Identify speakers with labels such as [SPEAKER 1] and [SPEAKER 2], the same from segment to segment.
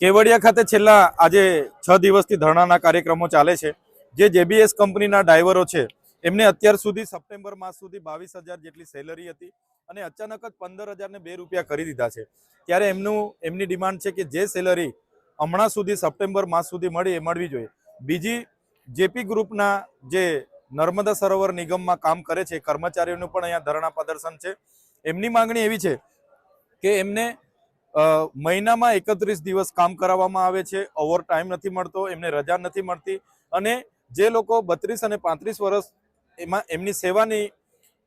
[SPEAKER 1] કેવડિયા ખાતે છેલ્લા આજે છ દિવસથી ધરણાના કાર્યક્રમો ચાલે છે. જે જેબીએસ કંપનીના ડ્રાઈવરો છે, એમને અત્યાર સુધી સપ્ટેમ્બર માસ સુધી બાવીસ જેટલી સેલરી હતી અને અચાનક જ પંદર હજારને બે રૂપિયા કરી દીધા છે. ત્યારે એમનું, એમની ડિમાન્ડ છે કે જે સેલરી હમણાં સુધી સપ્ટેમ્બર માસ સુધી મળી એ મળવી જોઈએ. બીજી જેપી ગ્રુપના જે નર્મદા સરોવર નિગમમાં કામ કરે છે, કર્મચારીઓનું પણ અહીંયા ધરણા પ્રદર્શન છે. એમની માંગણી એવી છે કે એમને મહિનામાં એકત્રીસ દિવસ કામ કરાવવામાં આવે છે ઓવર ટાઈમ નથી મળતો, એમને રજા નથી મળતી અને જે લોકો બત્રીસ અને પાંત્રીસ વર્ષ એમાં એમની સેવાની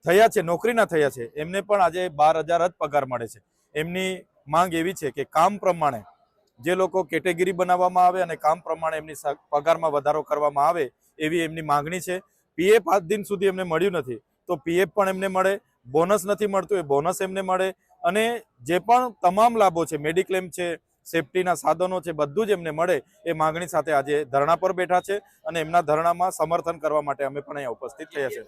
[SPEAKER 1] થયા છે, નોકરીના થયા છે, એમને પણ આજે બાર હજાર જ પગાર મળે છે. એમની માંગ એવી છે કે કામ પ્રમાણે જે લોકો કેટેગરી બનાવવામાં આવે અને કામ પ્રમાણે એમની પગારમાં વધારો કરવામાં આવે એવી એમની માંગણી છે. પીએફ આજ દિન સુધી એમને મળ્યું નથી, તો પીએફ પણ એમને મળે, બોનસ નથી મળતું, એ બોનસ એમને મળે અને જે પણ તમામ લાભો છે મેડિક્લેમ છે સેફટીના સાધનો છે બધું જ એમને મળે એ માંગણી સાથે આજે ધરણા પર બેઠા છે અને એમના ધરણામાં સમર્થન કરવા માટે અમે પણ અહીંયા ઉપસ્થિત થયા છે.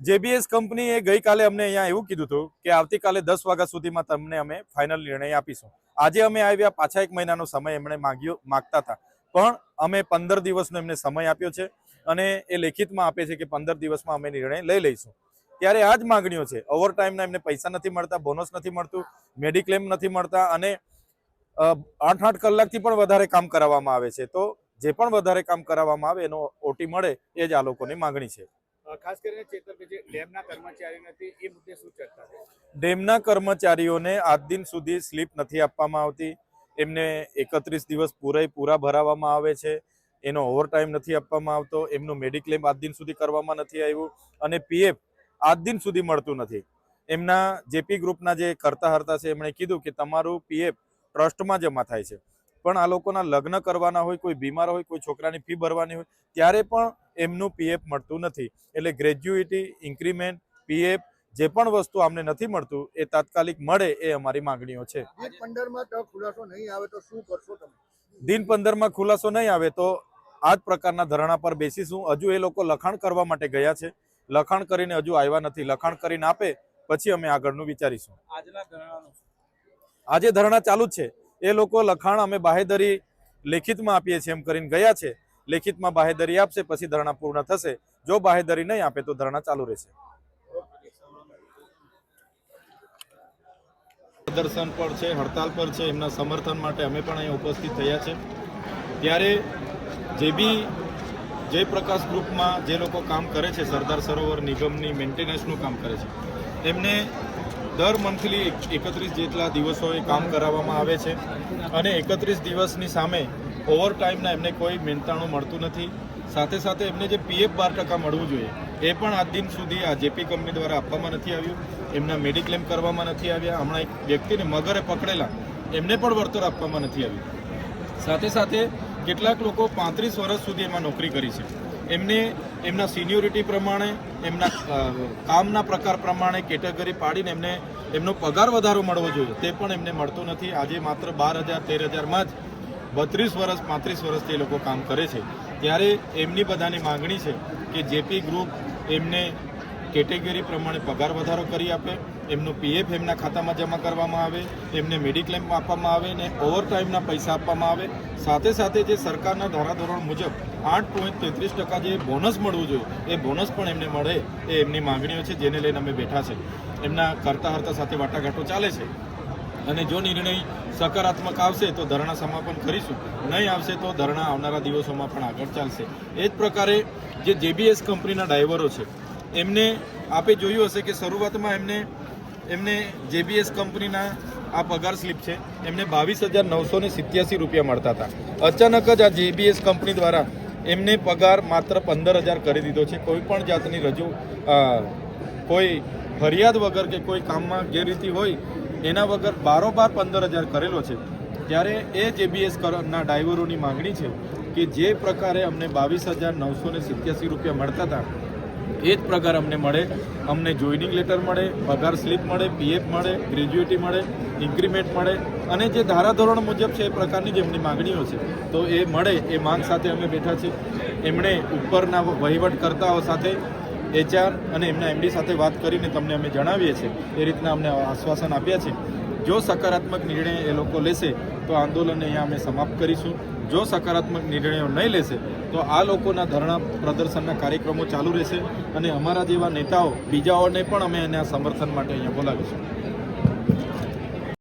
[SPEAKER 1] જેબીએસ કંપનીએ ગઈકાલે અમને અહીંયા એવું કીધું હતું કે આવતીકાલે દસ વાગ્યા સુધીમાં તમને અમે ફાઇનલ નિર્ણય આપીશું. આજે અમે આવ્યા પાછા એક મહિનાનો સમય એમણે માંગ્યો માગતા હતા. પણ અમે પંદર દિવસનો એમને સમય આપ્યો છે અને એ લેખિતમાં આપે છે કે પંદર દિવસમાં અમે નિર્ણય લઈ લઈશું. ત્યારે આ જ માગણીઓ છે. ઓવર ટાઈમના એમને પૈસા નથી મળતા બોનસ નથી મળતું મેડિક્લેમ નથી મળતા અને આઠ આઠ કલાકથી પણ વધારે કામ કરાવવામાં આવે છે. તો જે પણ વધારે કામ કરાવવામાં આવે એનો ઓટી મળે એ જ આ લોકોની માંગણી છે.
[SPEAKER 2] ખાસ કરીને જે ડેમના કર્મચારી એ મુદ્દે શું ચર્ચા છે?
[SPEAKER 1] ડેમના કર્મચારીઓને આજ દિન સુધી સ્લીપ નથી આપવામાં આવતી. એમને એકત્રીસ દિવસ પૂરાય પૂરા ભરાવવામાં આવે છે. એનો ઓવરટાઈમ નથી આપવામાં આવતો. એમનું મેડિક્લેમ આજ દિન સુધી કરવામાં નથી આવ્યું અને પીએફ આજ દિન સુધી મળતું નથી. એમના જેપી ગ્રુપના જે કરતા હરતા છે, એમણે કીધું કે તમારું પીએફ ટ્રસ્ટમાં જમા થાય છે. પણ આ લોકોના લગ્ન કરવાના હોય, કોઈ બીમાર હોય, કોઈ છોકરાની ફી ભરવાની હોય, ત્યારે પણ એમનું પીએફ મળતું નથી. એટલે ગ્રેજ્યુએટી ઇન્ક્રીમેન્ટ પીએફ જે પણ વસ્તુ અમને નથી મળતું એ તાત્કાલિક મળે એ અમારી માંગણીઓ છે.
[SPEAKER 3] દિન પંદરમાં ખુલાસો નહીં આવે તો શું કરશો તમે?
[SPEAKER 1] દિન પંદરમાં ખુલાસો નહીં આવે તો આ જ પ્રકારના ધરણા પર બેસીશું. હજુ એ લોકો લખાણ કરવા માટે ગયા છે. લખાણ કરીને હજુ આવ્યા નથી. લખાણ કરીને આપે પછી અમે આગળનું વિચારીશું. આજે ધરણા ચાલુ જ છે. એ લોકો લખાણ અમે બાહેદરી લેખિતમાં આપીએ છીએ એમ કરીને ગયા છે. લેખિતમાં બાહેદરી આપશે પછી ધરણા પૂર્ણ થશે. જો બાહેદરી નહીં આપે તો ધરણા ચાલુ રહેશે. પ્રદર્શન પર છે, હડતાલ પર છે, એમના સમર્થન માટે અમે પણ અહીંયા ઉપસ્થિત થયા છે. ત્યારે જે બી જયપ્રકાશ ગ્રુપમાં જે લોકો કામ કરે છે, સરદાર સરોવર નિગમની મેન્ટેનન્સનું કામ કરે છે, એમને દર મંથલી એકત્રીસ જેટલા દિવસોએ કામ કરાવવામાં આવે છે અને એકત્રીસ દિવસની સામે ઓવર ટાઈમના એમને કોઈ મહેનતાણું મળતું નથી. સાથે સાથે એમને જે પીએફ બાર ટકા મળવું જોઈએ એ પણ આ દિન સુધી આ જેપી કંપની દ્વારા આપવામાં નથી આવ્યું. એમના મેડિક્લેમ કરવામાં નથી આવ્યા. હમણાં એક વ્યક્તિને મગરે પકડેલા. એમને પણ વળતર આપવામાં નથી આવ્યું. સાથે સાથે કેટલાક લોકો પાંત્રીસ વર્ષ સુધી એમાં નોકરી કરી છે. એમને એમના સિનિયોરિટી પ્રમાણે, એમના કામના પ્રકાર પ્રમાણે કેટેગરી પાડીને એમને એમનો પગાર વધારો મળવો જોઈએ. તે પણ એમને મળતો નથી. આજે માત્ર બાર હજાર, તેર હજારમાં જ બત્રીસ વર્ષ, પાંત્રીસ વર્ષથી એ લોકો કામ કરે છે. ત્યારે એમની બધાની માંગણી છે કે જેપી ગ્રુપ એમને કેટેગરી પ્રમાણે પગાર વધારો કરી આપે, એમનું પીએફ એમના ખાતામાં જમા કરવામાં આવે, એમને મેડિક્લેમ આપવામાં આવે ને ઓવરટાઈમના પૈસા આપવામાં આવે. સાથે સાથે જે સરકારના ધારાધોરણ મુજબ આઠ પોઈન્ટ તેત્રીસ ટકા જે બોનસ મળવું જોઈએ, એ બોનસ પણ એમને મળે એ એમની માંગણીઓ છે જેને લઈને અમે બેઠા છે. એમના કરતા હરતા સાથે વાટાઘાટો ચાલે છે. અને જો નિર્ણય સકારાત્મક આવશે તો ધરણા સમાપન કરીશું. નહીં આવશે તો ધરણા આવનારા દિવસોમાં પણ આગળ ચાલશે. એ જ પ્રકારે જે જેબીએસ કંપનીના ડ્રાઈવરો છે, એમને આપે જોયું હશે કે શરૂઆતમાં એમને એમને જેબીએસ કંપનીના આ પગાર સ્લીપ છે, એમને બાવીસ હજાર નવસો ને સિત્યાસી રૂપિયા મળતા હતા. અચાનક જ આ જેબીએસ કંપની દ્વારા એમને પગાર માત્ર પંદર હજાર કરી દીધો છે. કોઈ પણ જાતની રજૂ કોઈ ફરિયાદ વગર કે કોઈ કામમાં ગેરરીતિ હોય એના વગર બારોબાર પંદર હજાર કરેલો છે. ત્યારે એ જેબીએસ ના ડ્રાઈવરોની માંગણી છે કે જે પ્રકારે અમને બાવીસ હજાર નવસો ને સિત્યાસી રૂપિયા મળતા હતા, એ જ પ્રકાર અમને મળે. અમને જોઈનિંગ લેટર મળે, પગાર સ્લીપ મળે, પીએફ મળે, ગ્રેજ્યુએટી મળે, ઇન્ક્રીમેન્ટ મળે અને જે ધારાધોરણ મુજબ છે એ પ્રકારની જે એમની માંગણીઓ છે. તો એ મળે, એ માંગ સાથે અમે બેઠા છે એમણે ઉપરના વહીવટકર્તાઓ સાથે એચઆર અને એમના એમડી સાથે વાત કરીને તમને અમે જણાવીએ છીએ. એ રીતના અમને આશ્વાસન આપ્યા છે. જો સકારાત્મક નિર્ણય એ લોકો લેશે, તો આંદોલનને અહીંયા અમે સમાપ્ત કરીશું. જો સકારાત્મક નિર્ણયો નહીં લેશે, તો આ લોકોના ધરણા પ્રદર્શનના કાર્યક્રમો ચાલુ રહેશે અને અમારા જેવા નેતાઓ બીજાઓને પણ અમે એના સમર્થન માટે અહીંયા બોલાવીશું.